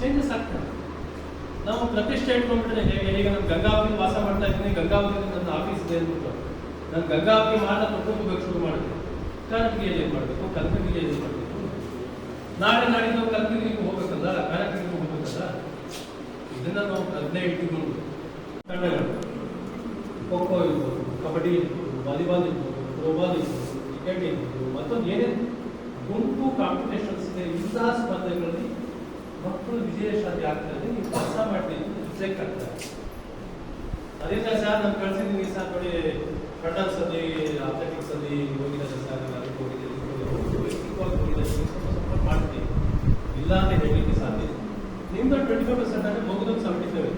Changes ಆಗ್ತದೆ ನಾವು ಪ್ರತಿಷ್ಠೆ ಇಟ್ಕೊಂಡ್ಬಿಟ್ರೆ ಹೇಗೆ? ಈಗ ನಾನು ಗಂಗಾವತಿ ವಾಸ ಮಾಡ್ತಾ ಇದ್ದೀನಿ. ಗಂಗಾವತಿ ನನ್ನ ಆಫೀಸ್ ಇದೆ ಅಂದ್ಬಿಟ್ಟು ನಾನು ಗಂಗಾವತಿ ಮಾಡ ಹೋಗ್ಬೇಕು ಶುರು ಮಾಡಿದೆ. ಕನಕಗಿರಿಯಲ್ಲಿ ಮಾಡಬೇಕು? ಕನಕಗಿರಿಯಲ್ಲಿ ಮಾಡಬೇಕು? ನಾಳೆ ನಾಡಿದ್ದು ಕನಕಗಿರಿಗೆ ಹೋಗ್ಬೇಕಲ್ಲ? ಕನಕಗಿರಿಗೆ ಹೋಗ್ಬೇಕಲ್ಲ? ಇದನ್ನ ನಾವು ಪ್ರಜ್ಞೆ ಇಟ್ಟುಕೊಂಡು ತಂಡಗಳು ಖೋ ಖೋ ಇರ್ಬೋದು, ಕಬಡ್ಡಿ ಇರ್ಬೋದು, ವಾಲಿಬಾಲ್ ಇರ್ಬೋದು ಥ್ರೋಬಾಲ್ ಇರ್ಬೋದು, ಕ್ರಿಕೆಟ್ ಇರ್ಬೋದು, ಮತ್ತೊಂದು ಏನೇನು ಗುಂಪು ಕಾಂಪಿಟೇಷನ್ಸ್ ಇದೆ ಇಂತಹ ಸ್ಪರ್ಧೆಗಳಲ್ಲಿ ಮಕ್ಕಳು ವಿಜಯಶಾಲಿ ಆಗ್ತಾರೆ ನೀವು ಕೆಲಸ ಮಾಡಿ ರಿಜೆಕ್ಟ್ ಆಗ್ತಾರೆ ಅದರಿಂದ ಸರ್ ನಾನು ಕಳ್ಸಿದ್ದೀನಿ ಸರ್ ನೋಡಿ ಕಟಕ್ಸ್ ಅಲ್ಲಿ ಅಥ್ಲೆಟಿಕ್ಸ್ ಅಲ್ಲಿ ಹೋಗಿದ್ದಾರೆ ಸರ್ ಅದಕ್ಕೆ ಹೋಗಿದ್ದೀನಿ ವೈಯಕ್ತಿಕವಾಗಿ ಹೋಗಿದ್ದಾರೆ. ಸ್ವಲ್ಪ ಮಾಡ್ತೀನಿ ಇಲ್ಲ ಅಂತ ಹೇಳಲಿಕ್ಕೆ ಸಾಧ್ಯ. ನಿಮ್ದು ಟ್ವೆಂಟಿ ಫೈವ್ ಪರ್ಸೆಂಟ್ ಅಂದರೆ ಮಗುದೊಂದು ಸೆವೆಂಟಿ ಫೈವ್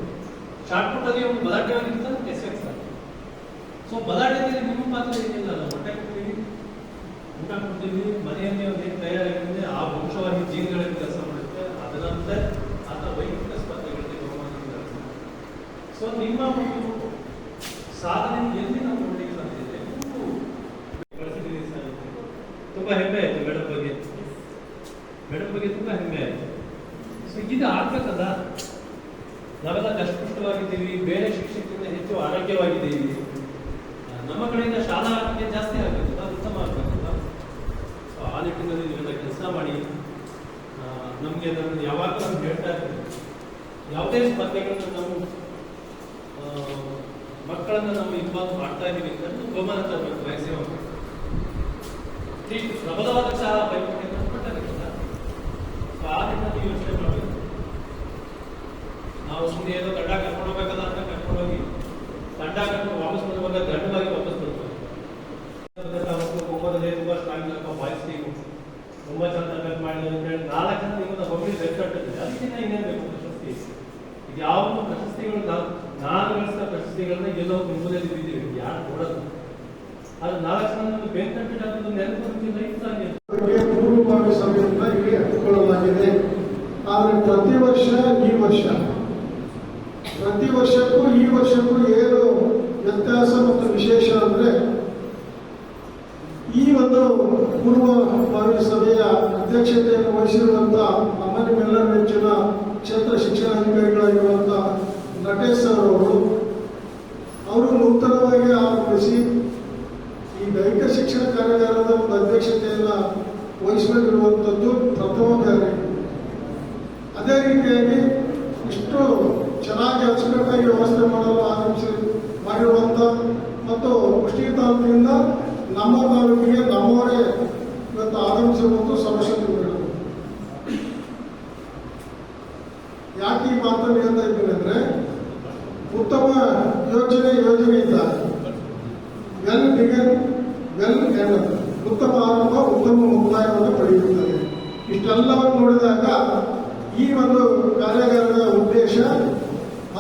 ಶಾರ್ಟ್ ಅಲ್ಲಿ ಒಂದು ಬಲಾಟೆ ಆಗಿರ್ತಾರೆ ಎಸ್ ಎಕ್ಸ್ ಸೊ ಬಲಾಟೆಯಲ್ಲಿ ನಿಮ್ಮ ಪಾತ್ರ ಏನಿಲ್ಲ ನಾವು ಹೊಟ್ಟೆ ಕೊಡ್ತೀವಿ ಊಟ ಕೊಡ್ತೀವಿ ಮನೆಯಲ್ಲಿ ಒಂದು ಏನು ತಯಾರಾಗಿದೆ ಆ ವಂಶವಾಹಿ ಜೀನ್ಗಳಲ್ಲಿ ಕೆಲಸ ಮಾಡುತ್ತೆ ಅದರಂತೆ ಆತ ವೈಯಕ್ತಿಕ ಸ್ಪರ್ಧೆಗಳಲ್ಲಿ ಬಹುಮಾನ ಸೊ ನಿಮ್ಮ ಒಂದು ಸಾಧನೆ ಎಲ್ಲಿ ನಾವು ನೋಡಲಿಕ್ಕೆ ಸಾಧ್ಯ ಇದೆ? ತುಂಬ ಹೆಮ್ಮೆ ಆಯಿತು ಮೇಡಮ್ ಬಗ್ಗೆ. ಮೇಡಮ್ ಬಗ್ಗೆ ತುಂಬ ಹೆಮ್ಮೆ ಆಯಿತು. ಸೊ ಇದು ಆಗ್ಬೇಕಲ್ಲ. ನಾವೆಲ್ಲ ಕಷ್ಟಪುಷ್ಟವಾಗಿದ್ದೀವಿ ಬೇರೆ ಶಿಕ್ಷಕರಿಂದ ಹೆಚ್ಚು ಆರೋಗ್ಯವಾಗಿದ್ದೀವಿ. ನಮ್ಮ ಕಡೆಯಿಂದ ಶಾಲಾ ಆರೋಗ್ಯ ಜಾಸ್ತಿ ಆಗಬೇಕಲ್ಲ ಉತ್ತಮ ಆಗಬೇಕಲ್ಲ ಸೊ ಆ ನಿಟ್ಟಿನಲ್ಲಿ ನೀವೆಲ್ಲ ಕೆಲಸ ಮಾಡಿ ನಮಗೆ ಅದನ್ನು ಯಾವಾಗಲೂ ಹೇಳ್ತಾ ಇರ್ತೀವಿ ಯಾವುದೇ ಸ್ಪರ್ಧೆಗಳನ್ನು ನಾವು ಮಕ್ಕಳನ್ನ ನಾವು ಇನ್ವಾಲ್ವ್ ಮಾಡ್ತಾ ಇದ್ದೀವಿ ಅಂತ ಬಹುಮಾನ ತರಬೇಕು ಮ್ಯಾಕ್ಸಿಮಮ್ ಈ ಪ್ರಬಲವಾದ ಸಹ ಆ ನಿಟ್ಟಿನಲ್ಲಿ ಯೋಚನೆ ಮಾಡಬೇಕು. ನಾವು ಸುಮ್ಮನೆ ಏನೋ ಗಡ್ಡ ಕರ್ಕೊಂಡು ಹೋಗ್ಬೇಕಲ್ಲ ಅಂತ ಕರ್ಕೊಂಡು ಹೋಗಿ ಗಡ್ಡ ಕರ್ಕೊಂಡು ವಾಪಸ್ ಬರುವಾಗ ಗಡ್ಡವಾಗಿ ಎಲ್ಲೋ ನಿಮ್ಮಲ್ಲಿ ಬಿದ್ದೀವಿ ಯಾರು ನೋಡೋದು? ಅದು ನಾಲ್ಕು ಜನ ನಮಗೆ ಬೆಂಕಟ್ಟಿಟ್ಟು ಅದನ್ನು ನೆನಪು ಲೈಫ್ ತಾನೇ ಬಗ್ಗೆ ಪೂರ್ವಭಾವಿ ಸಭೆಯಿಂದ ಇಲ್ಲಿ ಹಮ್ಮಿಕೊಳ್ಳಲಾಗಿದೆ. ಆದರೆ ಪ್ರತಿ ವರ್ಷ ಈ ವರ್ಷ, ಪ್ರತಿ ವರ್ಷಕ್ಕೂ ಈ ವರ್ಷಕ್ಕೂ ಏನು ವ್ಯತ್ಯಾಸ ಮತ್ತು ವಿಶೇಷ ಅಂದರೆ ಈ ಒಂದು ಪೂರ್ವ ಪೂರ್ವಭಾವಿ ಸಭೆಯ ಅಧ್ಯಕ್ಷತೆಯನ್ನು ವಹಿಸಿರುವಂಥ ನಮ್ಮ ಮೆಲ್ಲ ಮೆಚ್ಚಿನ ಕ್ಷೇತ್ರ ಶಿಕ್ಷಣಾಧಿಕಾರಿಗಳಾಗಿರುವಂಥ ನಟೇಶ್ ಅವರು ನೂತನವಾಗಿ ಆರಂಭಿಸಿ ಈ ದೈಹಿಕ ಶಿಕ್ಷಣ ಕಾರ್ಯಾಗಾರದ ಒಂದು ಅಧ್ಯಕ್ಷತೆಯನ್ನ ವಹಿಸಬೇಕಿರುವಂಥದ್ದು ಪ್ರಥಮ ಬೇರೆ ಅದೇ ರೀತಿಯಾಗಿ ಇಷ್ಟು ಚೆನ್ನಾಗಿ ಅಚ್ಚುಕಟ್ಟಾಗಿ ವ್ಯವಸ್ಥೆ ಮಾಡಲು ಆರಂಭಿಸಿ ಮಾಡಿರುವಂಥ ಮತ್ತು ಕುಷ್ಟಗಿ ತಾಲೂಕಿನಿಂದ ನಮ್ಮ ತಾಲೂಕಿಗೆ ನಮ್ಮವರೇ ಇವತ್ತು ಆಗಮಿಸಿರುವಂಥ ಸಮಸ್ಯೆಗಳು ಯಾಕೆ ಈ ಮಾತನ್ನು ಹೇಳ್ತಾ ಇದ್ದೀನಿ ಅಂದರೆ ಉತ್ತಮ ಯೋಜನೆ ಯೋಜನೆಯಿಂದ ಎಲ್ ಬಿಗನ್ ಉತ್ತಮ ಆರಂಭ ಉತ್ತಮ ಮುಕ್ತಾಯವನ್ನು ಪಡೆಯುತ್ತದೆ. ಇಷ್ಟೆಲ್ಲವನ್ನು ನೋಡಿದಾಗ ಈ ಒಂದು ಕಾರ್ಯಾಗಾರದ ಉದ್ದೇಶ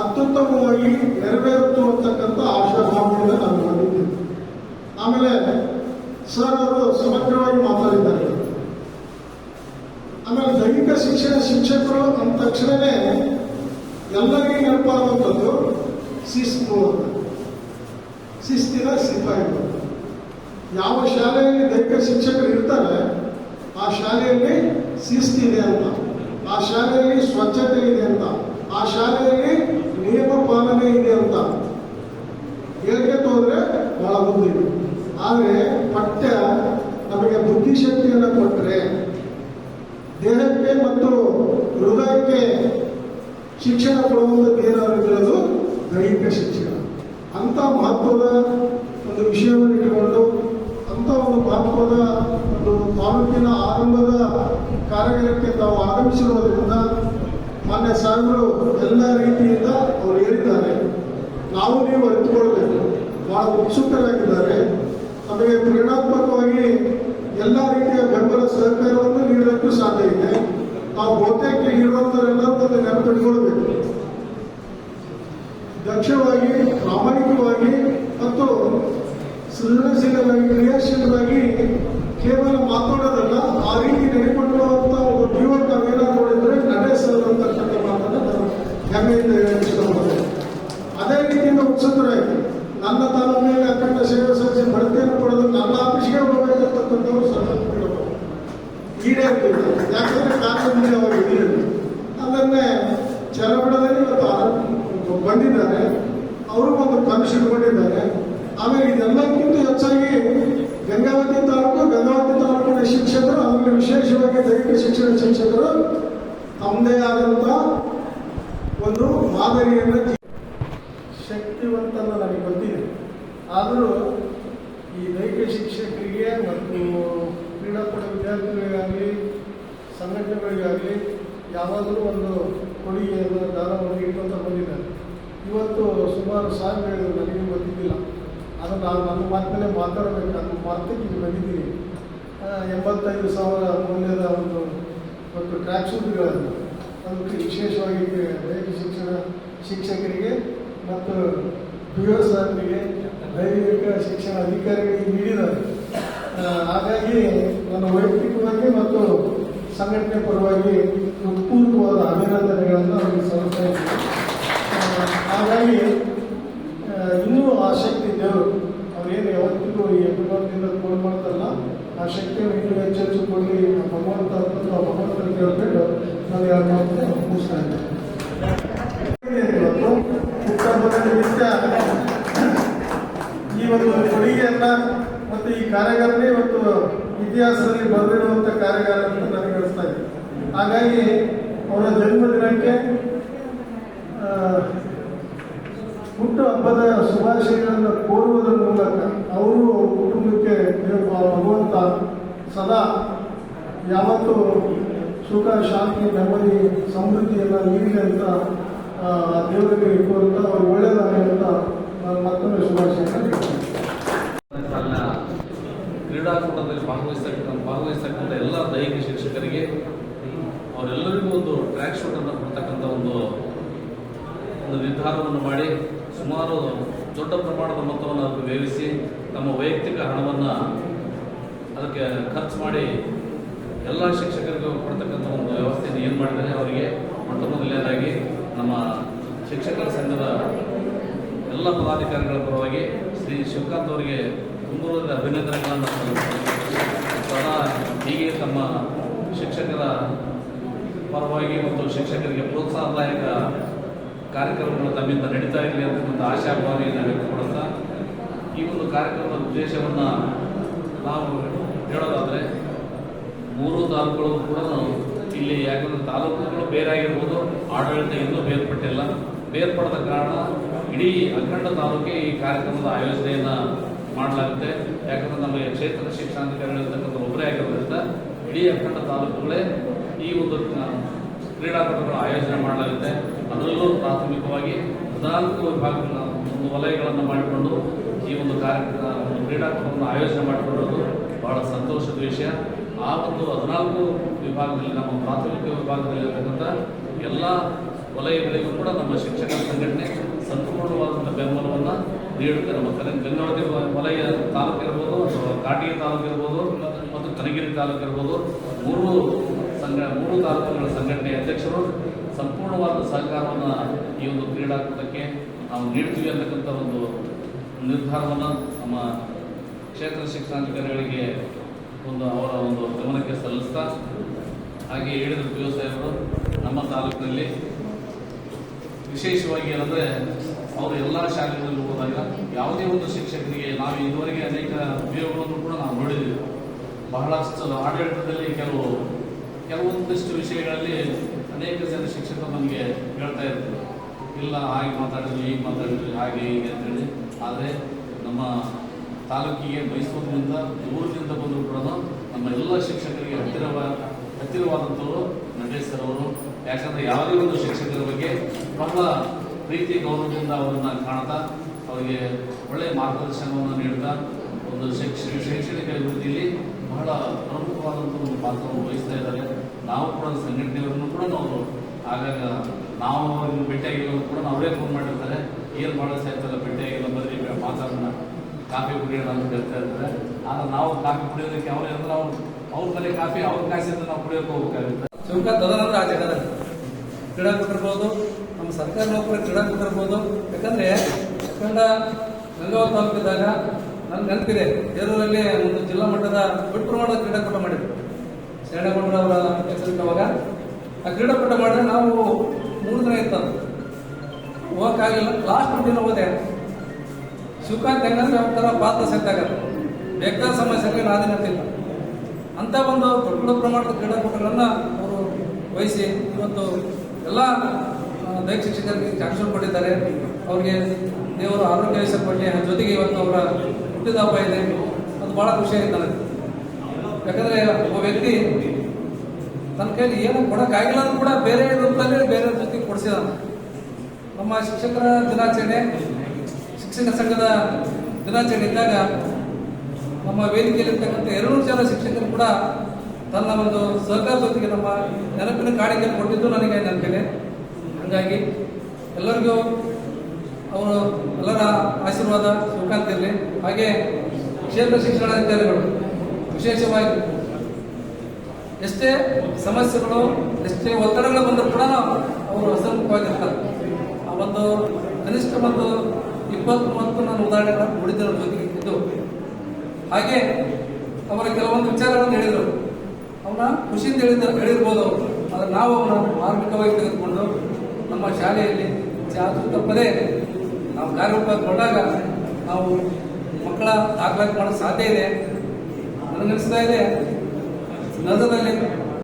ಅತ್ಯುತ್ತಮವಾಗಿ ನೆರವೇರುತ್ತು ಅಂತಕ್ಕಂಥ ಆಶಾಭಾವನೆಯಿಂದ ನಾನು ಮಾಡಿದ್ದೇನೆ ಆಮೇಲೆ ಸರ್ ಅವರು ಸಮಗ್ರವಾಗಿ ಮಾತಾಡಿದ್ದಾರೆ. ಆಮೇಲೆ ದೈಹಿಕ ಶಿಕ್ಷಣ ಶಿಕ್ಷಕರು ಅಂದ ತಕ್ಷಣವೇ ಎಲ್ಲರಿಗೆ ನೆನಪಾಗುವಂಥದ್ದು ಶಿಸ್ತು ಶಿಸ್ತಿನ ಸಿಪಾಯಿಗಳು ಯಾವ ಶಾಲೆಯಲ್ಲಿ ದೈಹಿಕ ಶಿಕ್ಷಕರು ಇರ್ತಾರೆ, ಆ ಶಾಲೆಯಲ್ಲಿ ಶಿಸ್ತಿದೆ ಅಂತ. ಆ ಶಾಲೆಯಲ್ಲಿ ಸ್ವಚ್ಛತೆ ಇದೆ ಅಂತ. ಆ ಶಾಲೆಯಲ್ಲಿ ನಿಯಮ ಪಾಲನೆ ಇದೆ ಅಂತ. ಹೇಳಿಕೆ ಹೋದ್ರೆ ಬಹಳ ಬುದ್ಧಿ. ಆದರೆ ಪಠ್ಯ ನಮಗೆ ಬುದ್ಧಿಶಕ್ತಿಯನ್ನು ಕೊಟ್ಟರೆ ದೇಹಕ್ಕೆ ಮತ್ತು ಹೃದಯಕ್ಕೆ ಶಿಕ್ಷಣ ಕೊಡುವಂಥದ್ದು ಏನಾದ್ರು ದೈಹಿಕ ಶಿಕ್ಷಣ. ಅಂಥ ಮಹತ್ವದ ಒಂದು ವಿಷಯವನ್ನು ಇಟ್ಟುಕೊಂಡು ಅಂತ ಒಂದು ಮಹತ್ವದ ಒಂದು ತಾಲೂಕಿನ ಆರಂಭದ ಕಾರ್ಯಕ್ರಮಕ್ಕೆ ತಾವು ಆಗಮಿಸಿರುವುದರಿಂದ ಮಾನ್ಯ ಸಾಹೇಬರು ಎಲ್ಲ ರೀತಿಯಿಂದ ಅವರು ಹೇಳಿದ್ದಾರೆ. ನಾವು ನೀವು ಅರಿತುಕೊಳ್ಬೇಕು ಬಹಳ ಉತ್ಸುಕರಾಗಿದ್ದಾರೆ. ನಮಗೆ ಕ್ರೀಡಾತ್ಮಕವಾಗಿ ಎಲ್ಲ ರೀತಿಯ ಬೆಂಬಲ ಸಹಕಾರವನ್ನು ನೀಡಲಿಕ್ಕೂ ಸಾಧ್ಯ ಇದೆ. ನಾವು ಬಹುತೇಕ ಇರುವಂಥವರೆಲ್ಲರೂ ಒಂದು ನೆನಪಿಟ್ಕೊಳ್ಬೇಕು. ದಕ್ಷವಾಗಿ, ಪ್ರಾಮಾಣಿಕವಾಗಿ ಸೃಜನಶೀಲವಾಗಿ ಕ್ರಿಯಾಶೀಲವಾಗಿ ಕೇವಲ ಮಾತಾಡೋದಲ್ಲ, ಆ ರೀತಿ ನಡೆದುಕೊಳ್ಳುವಂಥ ಒಂದು ಜೀವನ ನಾವೇನಾದ್ರು ನೋಡಿದ್ರೆ ನಡೆ ಅಂತಕ್ಕಂಥ ಮಾತನ್ನು ನಾನು ಹೆಮ್ಮೆಯಿಂದ ಹೇಳಕ್ಕೆ ಅದೇ ರೀತಿಯಿಂದ ಉತ್ಸುಕರಾಗಿ, ನನ್ನ ತಾಲೂಕಿನಲ್ಲಿ ಅಖಂಡ ಸೇವೆ ಸಲ್ಲಿಸಿ ಬಡತೆಯನ್ನು ಪಡೆದು ನನ್ನ ಆಫೀಸ್ಗೆ ಹೋಗಬೇಕಂತಕ್ಕಂಥವ್ರು ಸಹ ಈಡೇರ್ತಿಲ್ಲ ಯಾಕಂದ್ರೆ ಕಾರ್ಯ ಮುಂದೆ ಅವರಿದ್ದೀವಿ ಮಾದರಿಯನ್ನು ಶಕ್ತಿವಂತನ ನನಗೆ ಗೊತ್ತಿದೆ ಆದರೂ ಈ ದೈಹಿಕ ಶಿಕ್ಷಕರಿಗೆ ಮತ್ತು ಕ್ರೀಡಾಪಟ ವಿದ್ಯಾರ್ಥಿಗಳಿಗಾಗಲಿ, ಸಂಘಟನೆಗಳಿಗಾಗಲಿ ಯಾವಾಗಲೂ ಒಂದು ಕೊಡುಗೆಯನ್ನು ದಾನವನ್ನು ಇಟ್ಕೊತ ಬಂದಿದ್ದಾರೆ. ಇವತ್ತು ಸುಮಾರು ಸಾವಿರ ಹೇಳಿದ್ರು, ನನಗೆ ಗೊತ್ತಿದ್ದಿಲ್ಲ. ಅದು ನಾನು ನನ್ನ ಮಾತಿನಲ್ಲೇ ಮಾತಾಡಬೇಕು ನನ್ನ ಮಾತಿಗೆ ಇಲ್ಲಿ ಬಂದಿದ್ದೀನಿ. ಎಂಬತ್ತೈದು ಸಾವಿರ ಮೌಲ್ಯದ ಒಂದು ಮತ್ತು ಟ್ರ್ಯಾಕ್ ಸೂಟ್ಗಳನ್ನು ಅದಕ್ಕೆ ವಿಶೇಷವಾಗಿ ದೈಹಿಕ ಶಿಕ್ಷಣ ಶಿಕ್ಷಕರಿಗೆ ಮತ್ತು ಪಿ ಯು ಸಾಹೇಬರಿಗೆ ದೈಹಿಕ ಶಿಕ್ಷಣ ಅಧಿಕಾರಿಗಳಿಗೆ ನೀಡಿದ್ದಾರೆ. ಹಾಗಾಗಿ ನನ್ನ ವೈಯಕ್ತಿಕವಾಗಿ ಮತ್ತು ಸಂಘಟನೆ ಪರವಾಗಿ ಉತ್ಪೂರ್ವವಾದ ಅಭಿನಂದನೆಗಳನ್ನು ಅವರಿಗೆ ಸಲ್ಲಿಸ್ತಾ ಹಾಗಾಗಿ ಇನ್ನೂ ಆ ಶಕ್ತಿ ದೇವರು ಅವ್ರೇನು ಯಾವತ್ತಿಗೂ ಈ ಅಭಿಮಾನದಿಂದ ಫೋನ್ ಮಾಡ್ತಾರಲ್ಲ ಆ ಶಕ್ತಿಯನ್ನು ಇನ್ನೂ ಹೆಚ್ಚು ಹೆಚ್ಚು ಕೊಡಲಿ ಭಗವಂತ ಅಥವಾ ಭಗವಂತ ಕೇಳ್ಬಿಟ್ಟು ನಾವು ಮಾತು ಮುಗಿಸ್ತಾ ಇದ್ದೇವೆ ನಿಮಿತ್ತ ಈ ಒಂದು ಕೊಡುಗೆಯನ್ನ ಮತ್ತು ಈ ಕಾರ್ಯಾಗಾರನೇ ಇವತ್ತು ಇತಿಹಾಸದಲ್ಲಿ ಬರೆದಿರುವಂಥ ಕಾರ್ಯಾಗಾರ ಅಂತ ನನಗೆ ಅನಿಸ್ತಾ ಇದೆ ಹಾಗಾಗಿ ಅವರ ಜನ್ಮದಿನಕ್ಕೆ ಹುಟ್ಟು ಹಬ್ಬದ ಶುಭಾಶಯಗಳನ್ನು ಕೋರುವುದರ ಮೂಲಕ ಅವರು ಕುಟುಂಬಕ್ಕೆ ಭಗವಂತ ಸದಾ ಯಾವತ್ತೂ ಸುಖ, ಶಾಂತಿ, ನೆಮ್ಮದಿ ಸಮೃದ್ಧಿಯನ್ನು ನೀಡಿ ಅಂತ ದೇವರಿಗೆ ಕೋರುತ್ತಾ ಅವ್ರು ಒಳ್ಳೆಯದಾಗಲಿ ಅಂತ ನಾನು ಮತ್ತೊಮ್ಮೆ ಹೇಳ್ತೀನಿ. ಕ್ರೀಡಾಕೂಟದಲ್ಲಿ ಭಾಗವಹಿಸ್ತಕ್ಕಂಥ ಭಾಗವಹಿಸ್ತಕ್ಕಂಥ ಎಲ್ಲ ದೈಹಿಕ ಶಿಕ್ಷಕರಿಗೆ, ಅವರೆಲ್ಲರಿಗೂ ಒಂದು ಟ್ರ್ಯಾಕ್ ಶೂಟನ್ನು ಕೊಡ್ತಕ್ಕಂಥ ಒಂದು ಒಂದು ನಿರ್ಧಾರವನ್ನು ಮಾಡಿ, ಸುಮಾರು ದೊಡ್ಡ ಪ್ರಮಾಣದ ಮೊತ್ತವನ್ನು ಅದಕ್ಕೆ ವ್ಯಯಿಸಿ ತಮ್ಮ ವೈಯಕ್ತಿಕ ಹಣವನ್ನು ಅದಕ್ಕೆ ಖರ್ಚು ಮಾಡಿ ಎಲ್ಲ ಶಿಕ್ಷಕರಿಗೂ ಕೊಡ್ತಕ್ಕಂಥ ಒಂದು ವ್ಯವಸ್ಥೆಯನ್ನು ಏನು ಮಾಡಿದರೆ ಅವರಿಗೆ ಮೊಟ್ಟ ಮೊದಲನೇದಾಗಿ ನಮ್ಮ ಶಿಕ್ಷಕರ ಸಂಘದ ಎಲ್ಲ ಪದಾಧಿಕಾರಿಗಳ ಪರವಾಗಿ ಶ್ರೀ ಶಿವಕಾಂತ್ ಅವರಿಗೆ ತುಂಬ ಅಭಿನಂದನೆಗಳನ್ನು. ಸದಾ ಹೀಗೆ ತಮ್ಮ ಶಿಕ್ಷಕರ ಪರವಾಗಿ ಮತ್ತು ಶಿಕ್ಷಕರಿಗೆ ಪ್ರೋತ್ಸಾಹದಾಯಕ ಕಾರ್ಯಕ್ರಮಗಳು ತಮ್ಮಿಂದ ನಡೀತಾ ಇರಲಿ ಅಂತಕ್ಕಂಥ ಆಶಾಭಾವನೆಯನ್ನು ವ್ಯಕ್ತಪಡಿಸ್ತಾ ಈ ಒಂದು ಕಾರ್ಯಕ್ರಮದ ಉದ್ದೇಶವನ್ನು ನಾವು ಹೇಳೋದಾದರೆ ಮೂರು ತಾಲೂಕುಗಳು ಕೂಡ ನಾವು ಇಲ್ಲಿ ಯಾಕಂದ್ರೆ ತಾಲೂಕುಗಳು ಬೇರೆ ಆಗಿರ್ಬೋದು, ಆಡಳಿತ ಇನ್ನೂ ಬೇರ್ಪಟ್ಟಿಲ್ಲ. ಬೇರ್ಪಡದ ಕಾರಣ ಇಡೀ ಅಖಂಡ ತಾಲೂಕಿಗೆ ಈ ಕಾರ್ಯಕ್ರಮದ ಆಯೋಜನೆಯನ್ನು ಮಾಡಲಾಗುತ್ತೆ. ಯಾಕಂದ್ರೆ ನಮಗೆ ಕ್ಷೇತ್ರ ಶಿಕ್ಷಣಾಧಿಕಾರಿಗಳಿರ್ತಕ್ಕಂಥ ಒಬ್ಬರೇ ಆಗಿರೋದ್ರಿಂದ ಇಡೀ ಅಖಂಡ ತಾಲೂಕುಗಳೇ ಈ ಒಂದು ಕ್ರೀಡಾಕೂಟಗಳ ಆಯೋಜನೆ ಮಾಡಲಾಗುತ್ತೆ. ಅದರಲ್ಲೂ ಪ್ರಾಥಮಿಕವಾಗಿ ಹದಿನಾಲ್ಕು ವಿಭಾಗಗಳ ಒಂದು ವಲಯಗಳನ್ನು ಮಾಡಿಕೊಂಡು ಈ ಒಂದು ಕಾರ್ಯಕ್ರಮ ಕ್ರೀಡಾಕೂಟವನ್ನು ಆಯೋಜನೆ ಮಾಡಿಕೊಂಡಿರೋದು ಬಹಳ ಸಂತೋಷದ ವಿಷಯ. ಆ ಒಂದು ಹದಿನಾಲ್ಕು ವಿಭಾಗದಲ್ಲಿ, ನಮ್ಮ ಪ್ರಾಥಮಿಕ ವಿಭಾಗದಲ್ಲಿರತಕ್ಕಂಥ ಎಲ್ಲ ವಲಯಗಳಿಗೂ ಕೂಡ ನಮ್ಮ ಶಿಕ್ಷಕ ಸಂಘಟನೆ ಸಂಪೂರ್ಣವಾದಂಥ ಬೆಂಬಲವನ್ನು ನೀಡುತ್ತೆ. ನಮ್ಮ ಗಂಗಾವತಿ ವಲಯ ತಾಲೂಕು ಇರ್ಬೋದು ಅಥವಾ ಕಾಟಿಯ ತಾಲೂಕು ಇರ್ಬೋದು ಮತ್ತು ಕನಗಿರಿ ತಾಲೂಕು ಇರ್ಬೋದು. ಮೂರು ಸಂಘ, ಮೂರು ತಾಲೂಕುಗಳ ಸಂಘಟನೆ ಅಧ್ಯಕ್ಷರು ಸಂಪೂರ್ಣವಾದ ಸಹಕಾರವನ್ನು ಈ ಒಂದು ಕ್ರೀಡಾಕೂಟಕ್ಕೆ ನಾವು ನೀಡ್ತೀವಿ ಅಂತಕ್ಕಂಥ ಒಂದು ನಿರ್ಧಾರವನ್ನು ನಮ್ಮ ಕ್ಷೇತ್ರ ಶಿಕ್ಷಣಾಧಿಕಾರಿಗಳಿಗೆ ಒಂದು ಅವರ ಒಂದು ಗಮನಕ್ಕೆ ಸಲ್ಲಿಸ್ತಾ, ಹಾಗೆ ಹೇಳಿದ ಪಿ ಸಾಹೇಬರು, ನಮ್ಮ ತಾಲೂಕಿನಲ್ಲಿ. ವಿಶೇಷವಾಗಿ ಏನಂದರೆ, ಅವರು ಎಲ್ಲ ಶಾಲೆಗಳಲ್ಲಿ ಹೋದಾಗ ಯಾವುದೇ ಒಂದು ಶಿಕ್ಷಕರಿಗೆ ನಾವು ಇದುವರೆಗೆ ಅನೇಕ ಉಪಯೋಗಗಳನ್ನು ಕೂಡ ನಾವು ನೋಡಿದ್ದೀವಿ. ಬಹಳಷ್ಟು ಆಡಳಿತದಲ್ಲಿ ಕೆಲವು, ಕೆಲವೊಂದಿಷ್ಟು ವಿಷಯಗಳಲ್ಲಿ ಅನೇಕ ಜನ ಶಿಕ್ಷಕರು ನಮಗೆ ಹೇಳ್ತಾ ಇರ್ತಾರೆ. ಇಲ್ಲ, ಹಾಗೆ ಮಾತಾಡಿದ್ವಿ ಹೀಗೆ ಮಾತಾಡಿದ್ವಿ ಹಾಗೆ ಹೀಗೆ ಅಂತೇಳಿ. ಆದರೆ ನಮ್ಮ ತಾಲೂಕಿಗೆ ಮೈಸೂರಿನಿಂದ ದೂರದಿಂದ ಬಂದರೂ ಕೂಡ ನಮ್ಮ ಎಲ್ಲ ಶಿಕ್ಷಕರಿಗೆ ಹತ್ತಿರವ, ಹತ್ತಿರವಾದಂಥವರು ನಂದೇಶ್ ಅವರು. ಯಾಕಂದ್ರೆ ಯಾವುದೇ ಒಂದು ಶಿಕ್ಷಕರ ಬಗ್ಗೆ ಬಹಳ ಪ್ರೀತಿ, ಗೌರವದಿಂದ ಅವರನ್ನ ಕಾಣ್ತಾ, ಅವರಿಗೆ ಒಳ್ಳೆಯ ಮಾರ್ಗದರ್ಶನವನ್ನು ನೀಡ್ತಾ, ಒಂದು ಶೈಕ್ಷಣಿಕ ಶೈಕ್ಷಣಿಕ ಅಭಿವೃದ್ಧಿಯಲ್ಲಿ ಬಹಳ ಪ್ರಮುಖವಾದಂಥ ಒಂದು ಪಾತ್ರವನ್ನು ವಹಿಸ್ತಾ ಇದ್ದಾರೆ. ನಾವು ಕೂಡ ಸಂಘಟನೆಯವರನ್ನು ಕೂಡ ನಾವು ಆಗಾಗ ನಾವು ಭೇಟಿಯಾಗಿಲ್ಲ ಕೂಡ ಅವರೇ ಫೋನ್ ಮಾಡಿರ್ತಾರೆ. ಏನು ಭಾಳ ಸಾಯ್ತಲ್ಲ, ಭೇಟಿಯಾಗಿಲ್ಲ ಬರೀ ಮಾತಾಡೋಣ. ಕಾಫಿ ಕುಡಿಯೋಣ ಅಂತ ಹೇಳ್ತಾ ಇರ್ತಾರೆ. ಆದ್ರೆ ನಾವು ಕಾಫಿ ಕುಡಿಯೋದಕ್ಕೆ ಅವ್ರು ಅಂದ್ರೆ ಅವ್ರು ಅವ್ರ ಮನೆ ಕಾಫಿ, ಅವ್ರ ಕಾಸಿಂದ ನಾವು ಕುಡಿಯೋಕೆ ಹೋಗ್ಬೇಕಾಗುತ್ತೆ. ಶಿವಕ ದೊಡ್ಡ ಆ ಕ್ರೀಡಾ ಇರ್ಬೋದು ನಮ್ಮ ಸರ್ಕಾರಿ ನೌಕರ ಕ್ರೀಡಾಕೂಟಿರ್ಬೋದು ಯಾಕಂದರೆ ಅಖಂಡ ಗಂಗಾವತಿ ತಾಲೂಕಿದ್ದಾಗ ನನ್ನ ನೆನಪಿದೆ ಏರೂರಲ್ಲಿ ಒಂದು ಜಿಲ್ಲಾ ಮಟ್ಟದ ದೊಡ್ಡ ಪ್ರಮಾಣದ ಕ್ರೀಡಾಕೂಟ ಮಾಡಿದ್ರು. ಶರಣಗೊಂಡ್ರವರ ಹೆಸರಿಟ್ಟವಾಗ ಆ ಕ್ರೀಡಾಕೂಟ ಮಾಡಿದ್ರೆ ನಾವು ಮೂರು ದಿನ ಇರ್ತದೆ ಹೋಗಕ್ಕಾಗಲಿಲ್ಲ ಲಾಸ್ಟ್ ದಿನ ಹೋದೆ. ಶಿವಕಾಂತ್ ಹೆಂಗಂದ್ರೆ ಒಂಥರ ಪಾತ್ರ ಸೆಟ್ ಆಗತ್ತೆ ಬೇಕಾದ ಸಮಸ್ಯೆಗೆ ನಾದಿನಂತಿಲ್ಲ ಅಂತ ಒಂದು ದೊಡ್ಡ ಪ್ರಮಾಣದ ಕ್ರೀಡಾಕೂಟಗಳನ್ನು ಅವರು ವಹಿಸಿ ಇವತ್ತು ಎಲ್ಲ ದೈಹಿಕ ಶಿಕ್ಷಕರಿಗೆ ಜಾಕ್ಷನ್ ಕೊಟ್ಟಿದ್ದಾರೆ. ಅವ್ರಿಗೆ ದೇವರು ಆರೋಗ್ಯ ಕೊಡಲಿ ಜೊತೆಗೆ ಇವತ್ತು ಅವರ ಹುಟ್ಟಿದ ಹಬ್ಬ ಇದೆ. ಅದು ಬಹಳ ಖುಷಿ ಆಯ್ತು ನನಗೆ. ಯಾಕಂದ್ರೆ ಒಬ್ಬ ವ್ಯಕ್ತಿ ತನ್ನ ಕೈಲಿ ಏನು ಕೊಡೋಕ್ಕಾಗಿಲ್ಲ ಅಂದ್ರೂ ಕೂಡ ಬೇರೆ ರೂಪದಲ್ಲಿ ಬೇರೆ ಜೊತೆಗೆ ಕೊಡಿಸಿದ ನಮ್ಮ ಶಿಕ್ಷಕರ ದಿನಾಚರಣೆ ಶಿಕ್ಷಕ ಸಂಘದ ದಿನಾಚರಣೆ ಇದ್ದಾಗ ನಮ್ಮ ವೇದಿಕೆಯಲ್ಲಿರ್ತಕ್ಕಂಥ ಎರಡು ಜನ ಶಿಕ್ಷಕರು ಕೂಡ ತನ್ನ ಒಂದು ಸಹಕಾರದೊಂದಿಗೆ ನಮ್ಮ ನೆನಪಿನ ಕಾಣಿಕೆ ಕೊಟ್ಟಿದ್ದು ನನಗೆ ನೆನಪಿದೆ ಹಾಗಾಗಿ ಎಲ್ಲರಿಗೂ ಅವರು ಎಲ್ಲರ ಆಶೀರ್ವಾದ ಸುಖಾಂತ ಇರಲಿ ಹಾಗೆ ಕ್ಷೇತ್ರ ಶಿಕ್ಷಣಾಧಿಕಾರಿಗಳು ವಿಶೇಷವಾಗಿ ಎಷ್ಟೇ ಸಮಸ್ಯೆಗಳು, ಎಷ್ಟೇ ಒತ್ತಡಗಳು ಬಂದರೂ ಕೂಡ ಅವರು ಹಸನ್ಮುಖವಾಗಿರ್ತಾರೆ ಆ ಒಂದು ಕನಿಷ್ಠ ಒಂದು ಇಪ್ಪತ್ತು ಮೂವತ್ತು ನಾನು ಉದಾಹರಣೆ ಉಳಿದವರ ಜೊತೆಗೆ ಇದ್ದು. ಹಾಗೆ ಅವರ ಕೆಲವೊಂದು ವಿಚಾರಗಳನ್ನು ಹೇಳಿದರು. ಅವನ ಖುಷಿಯಿಂದ ಹೇಳಿದ ಹೇಳಿರ್ಬೋದು ಆದರೆ ನಾವು ಅವನ ಮಾರ್ಮಿಕವಾಗಿ ತೆಗೆದುಕೊಂಡು ನಮ್ಮ ಶಾಲೆಯಲ್ಲಿ ಜಾತು ತಪ್ಪದೇ ನಾವು ಕಾರ್ಯರೂಪಗೊಂಡಾಗ ನಾವು ಮಕ್ಕಳ ದಾಖಲಾತಿ ಮಾಡೋ ಸಾಧ್ಯ ಇದೆ. ನನಗನ್ನಿಸ್ತಾ ಇದೆ. ನಗರದಲ್ಲಿ